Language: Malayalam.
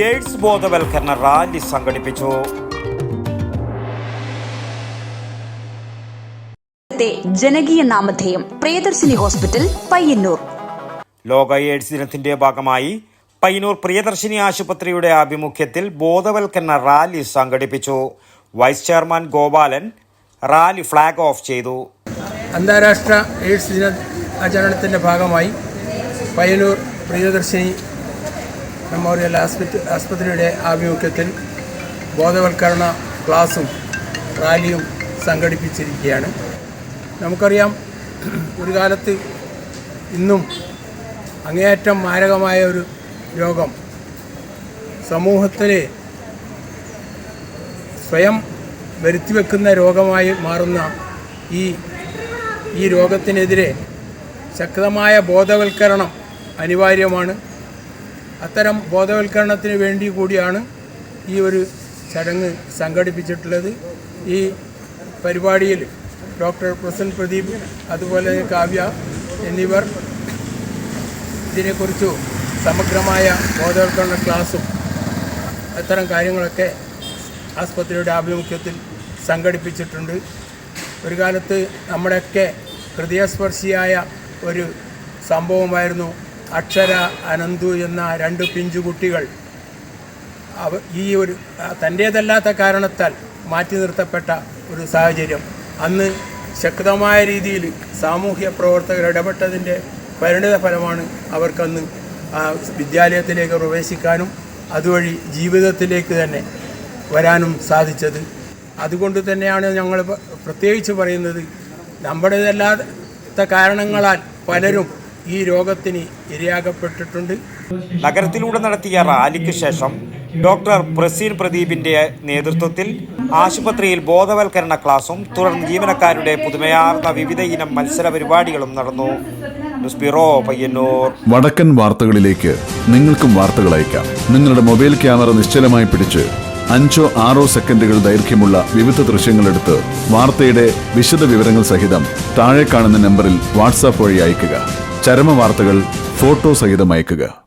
എയ്ഡ്സ് ബോധവൽക്കരണ റാലി സംഘടിപ്പിച്ചു. ജനകീയ നാമധേയം പ്രിയദർശിനി ഹോസ്പിറ്റൽ പയ്യന്നൂർ. ലോക എയ്ഡ്സ് ദിനത്തിന്റെ ഭാഗമായി പയ്യന്നൂർ പ്രിയദർശിനി ആശുപത്രിയുടെ ആഭിമുഖ്യത്തിൽ ബോധവൽക്കരണ റാലി സംഘടിപ്പിച്ചു. Vice chairman Gopalan rally flag off ചെയ്തു. അന്താരാഷ്ട്ര എയ്ഡ്സ് ദിന ആചരണത്തിന്റെ ഭാഗമായി പയ്യന്നൂർ പ്രിയദർശിനി മെമ്മോറിയൽ ആസ്പത്രി ആസ്പത്രിയുടെ ആഭിമുഖ്യത്തിൽ ബോധവൽക്കരണ ക്ലാസും റാലിയും സംഘടിപ്പിച്ചിരിക്കുകയാണ്. നമുക്കറിയാം ഒരു കാലത്ത് ഇന്നും അങ്ങേയറ്റം മാരകമായ ഒരു രോഗം സമൂഹത്തിൽ സ്വയം വരുത്തിവെക്കുന്ന രോഗമായി മാറുന്ന ഈ ഈ രോഗത്തിനെതിരെ ശക്തമായ ബോധവൽക്കരണം അനിവാര്യമാണ്. അത്തരം ബോധവൽക്കരണത്തിന് വേണ്ടി കൂടിയാണ് ഈ ഒരു ചടങ്ങ് സംഘടിപ്പിച്ചിട്ടുള്ളത്. ഈ പരിപാടിയിൽ ഡോക്ടർ പ്രസന്റ് പ്രദീപ് അതുപോലെ കാവ്യ എന്നിവർ ഇതിനെക്കുറിച്ച് സമഗ്രമായ ബോധവൽക്കരണ ക്ലാസ്സും അത്തരം കാര്യങ്ങളൊക്കെ ആസ്പത്രിയുടെ ആഭിമുഖ്യത്തിൽ സംഘടിപ്പിച്ചിട്ടുണ്ട്. ഒരു കാലത്ത് നമ്മുടെയൊക്കെ ഹൃദയസ്പർശിയായ ഒരു സംഭവമായിരുന്നു അക്ഷര അനന്തു എന്ന രണ്ട് പിഞ്ചു കുട്ടികൾ അവ ഈ ഒരു തന്റേതല്ലാത്ത കാരണത്താൽ മാറ്റി നിർത്തപ്പെട്ട ഒരു സാഹചര്യം. അന്ന് ശക്തമായ രീതിയിൽ സാമൂഹ്യ പ്രവർത്തകർ ഇടപെട്ടതിന്റെ പരിണിത ഫലമാണ് അവർക്കന്ന് വിദ്യാലയത്തിലേക്ക് പ്രവേശിക്കാനും അതുവഴി ജീവിതത്തിലേക്ക് തന്നെ വരാനും സാധിച്ചത്. അതുകൊണ്ട് തന്നെയാണ് ഞങ്ങൾ പ്രത്യേകിച്ച് പറയുന്നത്. നമ്മുടേതല്ലാത്ത കാരണങ്ങളാൽ പലരും ഈ രോഗത്തിന് ഇരയാകപ്പെട്ടിട്ടുണ്ട് നഗരത്തിലൂടെ നടത്തിയ റാലിക്ക് ശേഷം ഡോക്ടർ പ്രസീൻ പ്രദീപിന്റെ നേതൃത്വത്തിൽ ആശുപത്രിയിൽ ബോധവൽക്കരണ ക്ലാസും തുടർന്ന് ജീവനക്കാരുടെ പുതുമയാർന്ന വിവിധ ഇനം മത്സര പരിപാടികളും നടന്നു. News bureau Payyanur. വടക്കൻ വാർത്തകളിലേക്ക് നിങ്ങൾക്കും വാർത്തകൾ അയക്കാം. നിങ്ങളുടെ മൊബൈൽ ക്യാമറ നിശ്ചലമായി പിടിച്ച് അഞ്ചോ ആറോ സെക്കൻഡുകൾ ദൈർഘ്യമുള്ള വിവിധ ദൃശ്യങ്ങളെടുത്ത് വാർത്തയുടെ വിശദ വിവരങ്ങൾ സഹിതം താഴെ കാണുന്ന നമ്പറിൽ വാട്സാപ്പ് വഴി അയയ്ക്കുക. ചരമ വാർത്തകൾ ഫോട്ടോ സഹിതം അയയ്ക്കുക